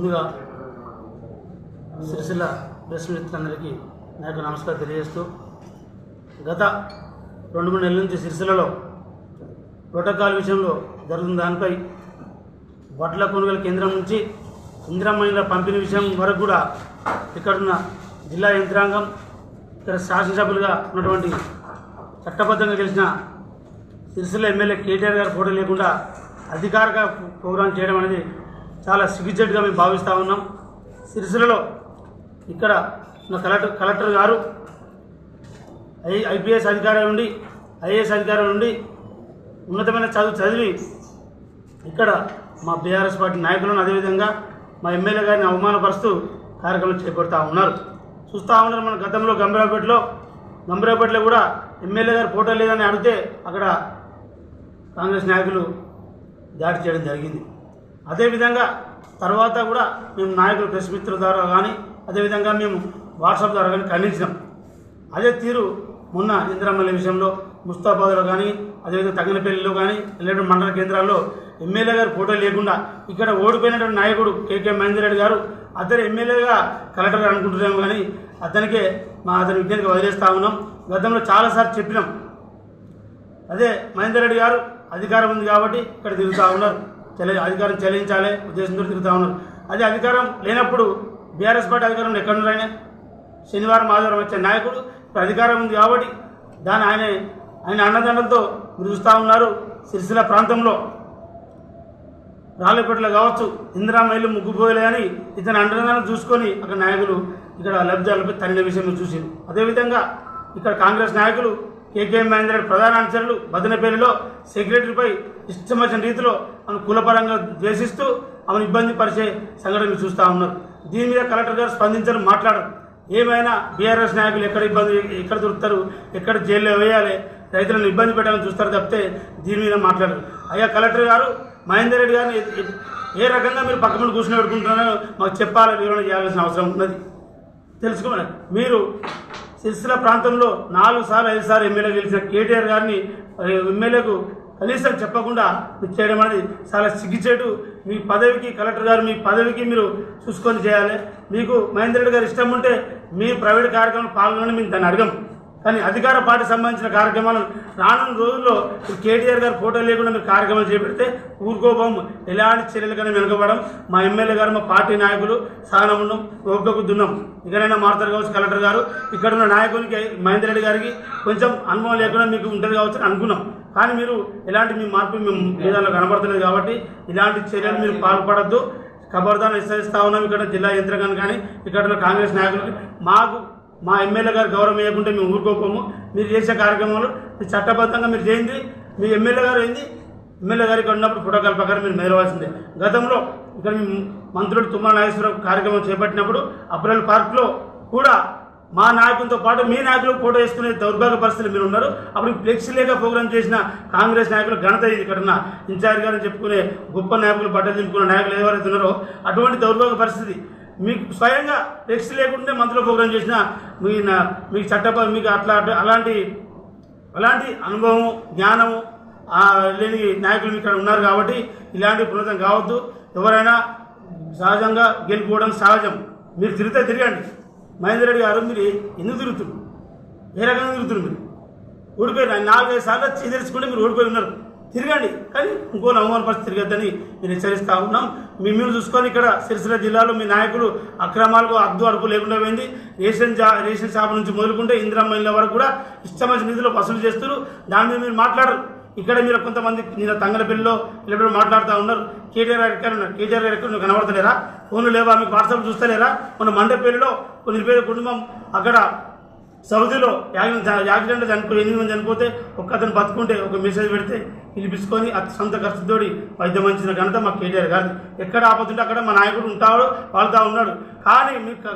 ముందుగా సిరిసిల్ల ప్రెస్ మిత్రులందరికీ నా యొక్క నమస్కారం తెలియజేస్తూ గత రెండు మూడు నెలల నుంచి సిరిసిల్లలో ప్రోటోకాల్ విషయంలో జరుగుతున్న దానిపై బట్టల కొనుగోలు కేంద్రం నుంచి ఇందిరమ్మ పంపిణీ విషయం వరకు కూడా ఇక్కడున్న జిల్లా యంత్రాంగం ఇక్కడ శాసనసభ్యులుగా ఉన్నటువంటి చట్టబద్ధంగా గెలిచిన సిరిసిల్ల ఎమ్మెల్యే కేటీఆర్ గారి ఫోటో లేకుండా అధికారిక ప్రోగ్రాం చేయడం అనేది చాలా సిగ్గుచేటుగా మేము భావిస్తూ ఉన్నాం. సిరిసిలలో ఇక్కడ ఉన్న కలెక్టర్ కలెక్టర్ గారు ఐ ఐపీఎస్ అధికారి నుండి ఐఏఎస్ అధికారి నుండి ఉన్నతమైన చదువు చదివి ఇక్కడ మా బీఆర్ఎస్ పార్టీ నాయకులను అదేవిధంగా మా ఎమ్మెల్యే గారిని అవమానపరుస్తూ కార్యక్రమం చేపడుతూ ఉన్నారు. చూస్తూ ఉన్నారు మన గతంలో గంభీరాపేటలో గంభీరాపేటలో కూడా ఎమ్మెల్యే గారి ఫోటో లేదని అడిగితే అక్కడ కాంగ్రెస్ నాయకులు దాడి చేయడం జరిగింది. అదేవిధంగా తర్వాత కూడా మేము నాయకులు ప్రెస్ మిత్రుల ద్వారా కానీ అదేవిధంగా మేము వాట్సాప్ ద్వారా కానీ ఖండించినాం. అదే తీరు మొన్న ఇందిరామల్లి విషయంలో ముస్తాబాద్లో కానీ అదేవిధంగా తగినపల్లిలో కానీ లేదంటే మండల కేంద్రాల్లో ఎమ్మెల్యే గారు ఫోటో లేకుండా ఇక్కడ ఓడిపోయినటువంటి నాయకుడు కేకే మహేందర్ రెడ్డి గారు అతను ఎమ్మెల్యేగా కలెక్టర్ అనుకుంటున్నాము కానీ అతనికే మా అతని విజ్ఞానికి వదిలేస్తా ఉన్నాం. గతంలో చాలాసార్లు చెప్పినాం. అదే మహేందర్ రెడ్డి గారు అధికారం ఉంది కాబట్టి ఇక్కడ తిరుగుతూ ఉన్నారు. చెల్లి అధికారం చెల్లించాలి. ఉద్దేశంతో తిరుగుతూ ఉన్నారు. అదే అధికారం లేనప్పుడు బీఆర్ఎస్ పార్టీ అధికారంలో ఎక్కడ శనివారం ఆదివారం వచ్చే నాయకుడు ఇప్పుడు అధికారం ఉంది కాబట్టి దాన్ని ఆయన ఆయన అన్నదండలతో చూస్తూ ఉన్నారు సిరిసిల్ల ప్రాంతంలో. రాళ్ళపేటలో కావచ్చు ఇందిరామైలు ముగ్గుపోయలే అని ఇతని అండదండలు చూసుకొని అక్కడ నాయకులు ఇక్కడ లబ్ధాలపై తగిన విషయం చూసింది. అదేవిధంగా ఇక్కడ కాంగ్రెస్ నాయకులు కేకే మహేందర్ ప్రధాన అనుచరులు బదనపల్లిలో సెక్రటరీపై ఇష్టమచ్చిన రీతిలో ఆమెను కులపరంగా ద్వేషిస్తూ ఆమెను ఇబ్బంది పరిచే సంఘటనలు చూస్తూ ఉన్నారు. దీని మీద కలెక్టర్ గారు స్పందించడం మాట్లాడరు. ఏమైనా బీఆర్ఎస్ నాయకులు ఎక్కడ ఇబ్బంది ఎక్కడ దొరుకుతారు ఎక్కడ జైల్లో వేయాలి రైతులను ఇబ్బంది పెట్టాలని చూస్తారు తప్పితే దీని మీద మాట్లాడరు. అయ్యా కలెక్టర్ గారు మహేందర్ రెడ్డి గారిని ఏ- రకంగా మీరు పక్క ముందు కూర్చుని పెట్టుకుంటున్నారో మాకు చెప్పాలి వివరణ చేయాల్సిన అవసరం ఉన్నది. తెలుసుకోమని మీరు సిరిసిల్ల ప్రాంతంలో నాలుగు సార్లు ఐదు సార్లు ఎమ్మెల్యే గెలిచిన కేటీఆర్ గారిని ఎమ్మెల్యేకు కనీసం చెప్పకుండా మీరు చేయడం అనేది చాలా సిగ్గుచేటు. మీ పదవికి కలెక్టర్ గారు మీ పదవికి మీరు చూసుకొని చేయాలి. మీకు మహేందర్ రెడ్డి గారు ఇష్టం ఉంటే మీ ప్రైవేట్ కార్యక్రమంలో పాల్గొనని మేము దాన్ని అడగం. కానీ అధికార పార్టీ సంబంధించిన కార్యక్రమాలను రానున్న రోజుల్లో కేటీఆర్ గారు ఫోటో లేకుండా మీరు కార్యక్రమాలు చేపడితే ఊరుకోబోం ఎలాంటి చర్యలకైనా వెనుకబడం మా ఎమ్మెల్యే గారు మా పార్టీ నాయకులు సహనం ఉండం ఓపికకు దున్నాం. ఇకనైనా మారుతారు కావచ్చు కలెక్టర్ గారు. ఇక్కడ ఉన్న నాయకునికి మహేందర్ రెడ్డి గారికి కొంచెం అనుభవం లేకుండా మీకు ఉంటుంది కావచ్చు అని అనుకున్నాం. కానీ మీరు ఎలాంటి మీ మార్పు మేము విధానంలో కనబడతలేదు కాబట్టి ఇలాంటి చర్యలు మీరు పాల్పడద్దు. ఖబర్దాన్ని హెచ్చరిస్తా ఉన్నాం. ఇక్కడ జిల్లా యంత్రాంగాన్ని కానీ ఇక్కడ కాంగ్రెస్ నాయకులకి మాకు మా ఎమ్మెల్యే గారు గౌరవం ఇవ్వకుంటే మేము ఊరుకోపోము మీరు చేసే కార్యక్రమాలు మీరు చట్టబద్ధంగా మీరు చేయండి. మీ ఎమ్మెల్యే గారు ఏంది? ఎమ్మెల్యే గారు ఇక్కడ ఉన్నప్పుడు ప్రోటోకాల్ ప్రకారం మీరు మెదలవలసిందే. గతంలో ఇక్కడ మీ మంత్రులు తుమ్మల నాగేశ్వరరావు కార్యక్రమం చేపట్టినప్పుడు అప్రల్ పార్క్లో కూడా మా నాయకులతో పాటు మీ నాయకులు ఫోటో వేసుకునే దౌర్భాగ్య పరిస్థితులు మీరు ఉన్నారు. అప్పుడు ఫ్లెక్సీ లేక ప్రోగ్రామ్ చేసిన కాంగ్రెస్ నాయకులు ఘనత ఇది ఇక్కడ ఉన్న ఇన్ఛార్జ్ గారు చెప్పుకునే గొప్ప నాయకులు బట్టలు దింపుకున్న నాయకులు ఎవరైతే ఉన్నారో అటువంటి దౌర్భాగ్య పరిస్థితి మీకు స్వయంగా టెక్స్ట్ లేకుంటే మంత్రులు ప్రోగ్రాం చేసిన మీ నా- మీకు చట్ట మీకు అట్లా అలాంటి అలాంటి అనుభవం జ్ఞానము లేని నాయకులు ఇక్కడ ఉన్నారు కాబట్టి ఇలాంటి పునరుద్ధం కావద్దు. ఎవరైనా సహజంగా గెలుపుకోవడం సహజం. మీరు తిరిగితే తిరగండి. మహేందర్ రెడ్డి గారు మీరు ఎందుకు తిరుగుతున్నారు? ఏ రకంగా తిరుగుతున్నారు మీరు? ఓడిపోయారు నాలుగైదు సార్లు చేదర్చుకుంటే మీరు ఓడిపోయి ఉన్నారు. తిరగండి. కానీ ఇంకో అవమాన పరిస్థితి తిరగద్దని నేను హెచ్చరిస్తా ఉన్నాం. మిమ్మల్ని మీరు చూసుకొని ఇక్కడ సిరిసిల్ల జిల్లాలో మీ నాయకులు అక్రమాలకు అద్దు అరుపు లేకుండా పోయింది. రేషన్ జా రేషన్ షాప్ నుంచి మొదలుకుంటే ఇందిరమ్మ ఇళ్ళ వరకు కూడా ఇష్టమైన నిధులు వసూలు చేస్తారు దాని మీద మీరు మాట్లాడరు. ఇక్కడ మీరు కొంతమంది నిన్న తంగలపల్లిలో వీళ్ళెవరో మాట్లాడుతూ ఉన్నారు. కేటీఆర్ గారు ఎక్కడ ఉన్నారు? కేటీఆర్ గారు ఎక్కడ కనబడతలేరా? ఫోన్లు లేవా? మీకు వాట్సాప్ చూస్తలేరా? మన మండపల్లిలో కొన్ని పేరు కుటుంబం అక్కడ సౌదీలో యాక్సిడెంట్ యాక్సిడెంట్ చనిపోయి ఎనిమిది మంది చనిపోతే ఒక్క అతను బతుకుంటే ఒక మెసేజ్ పెడితే పిలిపించుకొని అతని సొంత ఖర్చుతోడి వైద్యం అందించిన ఘనత మా కేటీఆర్ కాదు ఎక్కడ ఆపతుంటే అక్కడ మా నాయకుడు ఉంటాడు వాళ్ళతో ఉన్నాడు. కానీ మీకు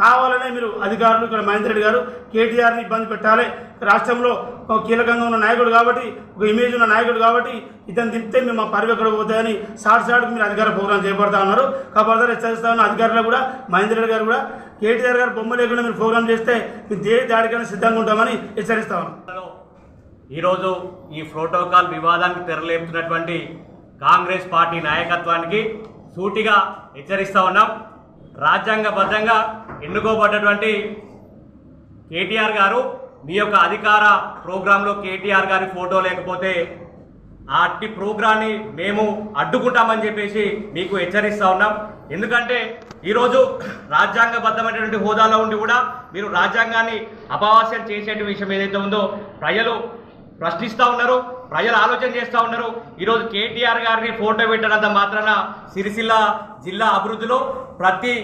కావాలనే మీరు అధికారులు ఇక్కడ మహేందర్ రెడ్డి గారు కేటీఆర్ని ఇబ్బంది పెట్టాలి. రాష్ట్రంలో ఒక కీలకంగా ఉన్న నాయకుడు కాబట్టి ఒక ఇమేజ్ ఉన్న నాయకుడు కాబట్టి ఇతను తిప్పితే మేము మా పరివి ఎక్కడ పోతాయని షార్ట్ మీరు అధికార ప్రోగ్రాం చేపడతా ఉన్నారు. కాబట్టి హెచ్చరిస్తా ఉన్న అధికారులు కూడా మహేందర్ రెడ్డి గారు కూడా కేటీఆర్ గారు బొమ్మ లేకుండా మీరు ప్రోగ్రాం చేస్తే మీరు దేని దాడికైనా సిద్ధంగా ఉంటామని హెచ్చరిస్తా ఉన్నాం. ఈరోజు ఈ ప్రోటోకాల్ వివాదానికి తెరలేపుతున్నటువంటి కాంగ్రెస్ పార్టీ నాయకత్వానికి సూటిగా హెచ్చరిస్తా ఉన్నాం. రాజ్యాంగబద్ధంగా ఎన్నుకోబడ్డటువంటి కేటీఆర్ గారు? మీ యొక్క అధికార ప్రోగ్రాంలో కేటీఆర్ గారి ఫోటో లేకపోతే ఆ అట్టి ప్రోగ్రాన్ని మేము అడ్డుకుంటామని చెప్పేసి మీకు హెచ్చరిస్తా ఉన్నాం. ఎందుకంటే ఈరోజు రాజ్యాంగబద్ధమైనటువంటి హోదాలో ఉండి కూడా మీరు రాజ్యాంగాన్ని అపవాస్యం చేసే విషయం ఏదైతే ఉందో ప్రజలు ప్రశ్నిస్తూ ఉన్నారు ప్రజలు ఆలోచన చేస్తూ ఉన్నారు. ఈరోజు కేటీఆర్ గారిని ఫోటో పెట్టినంత మాత్రాన సిరిసిల్ల జిల్లా అభివృద్ధిలో ప్రతి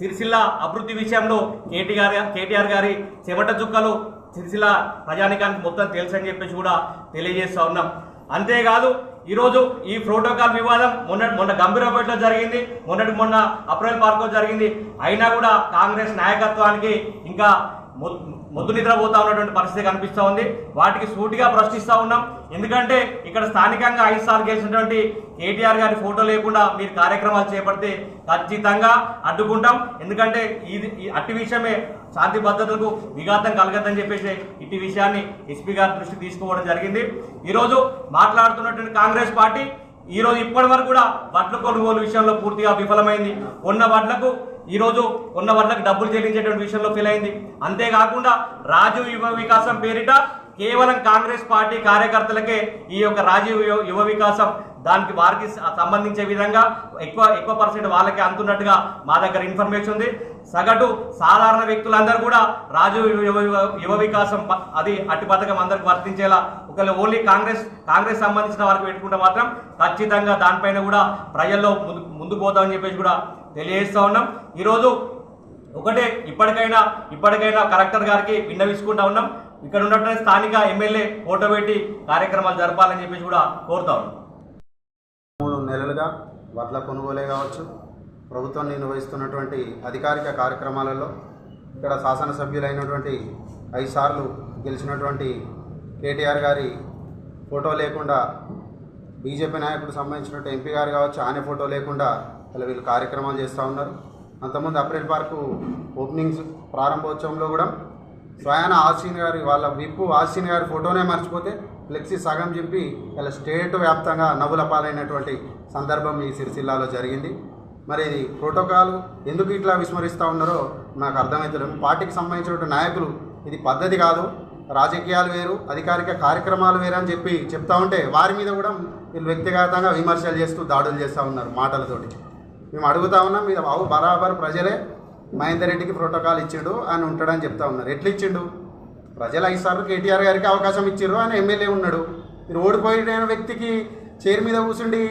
సిరిసిల్ల అభివృద్ధి విషయంలో కేటీఆర్ కేటీఆర్ గారి చెమట చుక్కలు సిరిసిల్ల ప్రజానికానికి మొత్తం తెలుసు అని చెప్పేసి కూడా తెలియజేస్తూ ఉన్నాం. అంతేకాదు ఈరోజు ఈ ప్రోటోకాల్ వివాదం మొన్న మొన్న గంభీరపేటలో జరిగింది మొన్నటి మొన్న అప్రైల్ పార్క్లో జరిగింది. అయినా కూడా కాంగ్రెస్ నాయకత్వానికి ఇంకా మొద్దు నిద్రపోతా ఉన్నటువంటి పరిస్థితి కనిపిస్తూ ఉంది. వాటికి సూటిగా ప్రశ్నిస్తూ ఉన్నాం. ఎందుకంటే ఇక్కడ స్థానికంగా ఐదు సార్లు గెలిచినటువంటి కేటీఆర్ గారి ఫోటో లేకుండా మీరు కార్యక్రమాలు చేపడితే ఖచ్చితంగా అడ్డుకుంటాం. ఎందుకంటే ఇది ఈ అట్టి విషయమే శాంతి భద్రతలకు విఘాతం కలగద్దని చెప్పేసి ఇట్టి విషయాన్ని ఎస్పీ గారి దృష్టికి తీసుకోవడం జరిగింది. ఈరోజు మాట్లాడుతున్నటువంటి కాంగ్రెస్ పార్టీ ఈరోజు ఇప్పటి వరకు కూడా వడ్ల కొనుగోలు విషయంలో పూర్తిగా విఫలమైంది. ఉన్న వడ్లకు ఈరోజు ఉన్న వాళ్ళకి డబ్బులు చెల్లించేటువంటి విషయంలో ఫెయిల్ అయింది. అంతేకాకుండా రాజు యువ వికాసం పేరిట కేవలం కాంగ్రెస్ పార్టీ కార్యకర్తలకే ఈ యొక్క రాజీవ్ యువ- వికాసం దానికి వారికి సంబంధించే విధంగా ఎక్కువ ఎక్కువ పర్సెంట్ వాళ్ళకే అందుతున్నట్టుగా మా దగ్గర ఇన్ఫర్మేషన్ ఉంది. సగటు సాధారణ వ్యక్తులందరూ కూడా రాజు యువ యువ- వికాసం ప- అది అట్టి పథకం అందరికి వర్తించేలా ఒకవేళ ఓన్లీ కాంగ్రెస్ కాంగ్రెస్ సంబంధించిన వారికి పెట్టుకుంటే మాత్రం ఖచ్చితంగా దానిపైన కూడా ప్రజల్లో ముందు ముందుకు పోతామని చెప్పేసి కూడా తెలియజేస్తా ఉన్నాం. ఈరోజు ఒకటే ఇప్పటికైనా ఇప్పటికైనా కలెక్టర్ గారికి విన్నవించుకుంటా ఉన్నాం. ఇక్కడ ఉన్నటువంటి స్థానిక ఎమ్మెల్యే ఫోటో పెట్టి కార్యక్రమాలు జరపాలని చెప్పేసి కూడా కోరుతా ఉన్నాం. మూడు నెలలుగా వడ్ల కొనుగోలే కావచ్చు. ప్రభుత్వం నిర్వహిస్తున్నటువంటి అధికారిక కార్యక్రమాలలో ఇక్కడ శాసనసభ్యులైనటువంటి ఐదు సార్లు గెలిచినటువంటి కేటీఆర్ గారి ఫోటో లేకుండా బీజేపీ నాయకుడు సంబంధించినటువంటి ఎంపీ గారు కావచ్చు ఆయన ఫోటో లేకుండా అలా వీళ్ళు కార్యక్రమాలు చేస్తూ ఉన్నారు. అంతకుముందు అప్రిల్ పార్కు ఓపెనింగ్స్ ప్రారంభోత్సవంలో కూడా స్వయాన ఆసీన్ గారి వాళ్ళ విప్పు ఆసీన్ గారి ఫోటోనే మర్చిపోతే ఫ్లెక్సీ సగం చింపి ఇలా స్టేట్ వ్యాప్తంగా నవ్వుల పాలైనటువంటి సందర్భం ఈ సిరిసిల్లాలో జరిగింది. మరి ఇది ప్రోటోకాల్ ఎందుకు ఇట్లా విస్మరిస్తూ ఉన్నారో నాకు అర్థమవుతలేదు పార్టీకి సంబంధించినటువంటి నాయకులు ఇది పద్ధతి కాదు. రాజకీయాలు వేరు అధికారిక కార్యక్రమాలు వేరు అని చెప్పి చెప్తా ఉంటే వారి మీద కూడా వీళ్ళు వ్యక్తిగతంగా విమర్శలు చేస్తూ దాడులు చేస్తూ ఉన్నారు మాటలతోటి. మేము అడుగుతా ఉన్నాం మీద బాబు బరాబర్ ప్రజలే మహేందర్ రెడ్డికి ప్రోటోకాల్ ఇచ్చిండు అని ఉంటాడని చెప్తా ఉన్నారు. ఎట్లా ఇచ్చిండు ప్రజలు ఐదు సార్లు కేటీఆర్ గారికి అవకాశం ఇచ్చారు అని ఎమ్మెల్యే ఉన్నాడు. మీరు ఓడిపోయిన వ్యక్తికి చైర్ మీద కూర్చుండి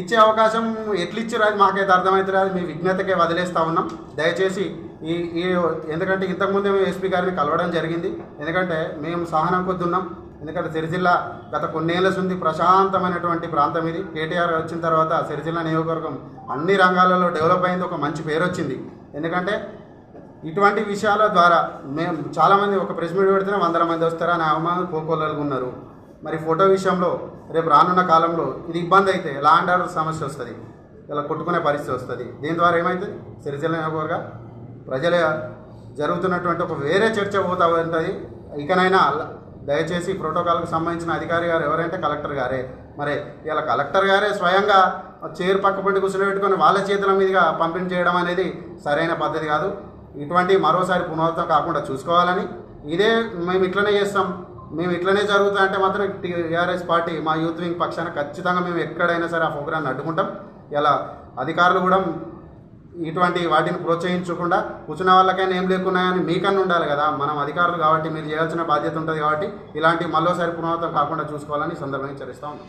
ఇచ్చే అవకాశం ఎట్లా ఇచ్చారు అది మాకైతే అర్థమవుతుంది అది మీ విజ్ఞతకే వదిలేస్తా ఉన్నాం. దయచేసి ఈ ఈ ఎందుకంటే ఇంతకుముందే మేము ఎస్పీ గారిని కలవడం జరిగింది. ఎందుకంటే మేము సహనం కొద్దున్నాం. ఎందుకంటే సిరిజిల్లా గత కొన్నేళ్ళ నుండి ప్రశాంతమైనటువంటి ప్రాంతం ఇది. కేటీఆర్ వచ్చిన తర్వాత సిరిసిల్ల నియోజకవర్గం అన్ని రంగాలలో డెవలప్ అయింది. ఒక మంచి పేరు వచ్చింది. ఎందుకంటే ఇటువంటి విషయాల ద్వారా మేము చాలామంది ఒక ప్రెస్ మీట్ పెడితేనే వందల మంది వస్తారా అని అవమానం కోకోలలుగా ఉన్నారు. మరి ఫోటో విషయంలో రేపు రానున్న కాలంలో ఇది ఇబ్బంది అయితే లా అండ్ ఆర్డర్ సమస్య వస్తుంది. ఇలా కొట్టుకునే పరిస్థితి వస్తుంది. దీని ద్వారా ఏమవుతుంది సిరిసిల్ల నియోజకవర్గ ప్రజల జరుగుతున్నటువంటి ఒక వేరే చర్చ పోతా ఉంటుంది. ఇకనైనా దయచేసి ప్రోటోకాల్కి సంబంధించిన అధికారి గారు ఎవరంటే కలెక్టర్ గారే మరి ఇలా కలెక్టర్ గారే స్వయంగా చైర్ పక్క పెట్టి కూర్చోబెట్టుకొని వాళ్ళ చేతుల మీదుగా పంపిణీ చేయడం అనేది సరైన పద్ధతి కాదు. ఇటువంటి మరోసారి పునరావృతం కాకుండా చూసుకోవాలని ఇదే మేము ఇట్లనే చేస్తాం. మేము ఇట్లనే జరుగుతా అంటే మాత్రం టీఆర్ఎస్ పార్టీ మా యూత్ వింగ్ పక్షాన ఖచ్చితంగా మేము ఎక్కడైనా సరే ఆ ప్రోగ్రాన్ని అడ్డుకుంటాం. ఇలా అధికారులు కూడా ఇటువంటి వాటిని ప్రోత్సహించకుండా కూర్చున్న వాళ్ళకైనా ఏం లేకున్నాయని మీకన్నా ఉండాలి కదా. మనం అధికారులు కాబట్టి మీరు చేయాల్సిన బాధ్యత ఉంటుంది కాబట్టి ఇలాంటి మరోసారి పునరావృతం కాకుండా చూసుకోవాలని సందర్భంగా హెచ్చరిస్తూ ఉన్నాం.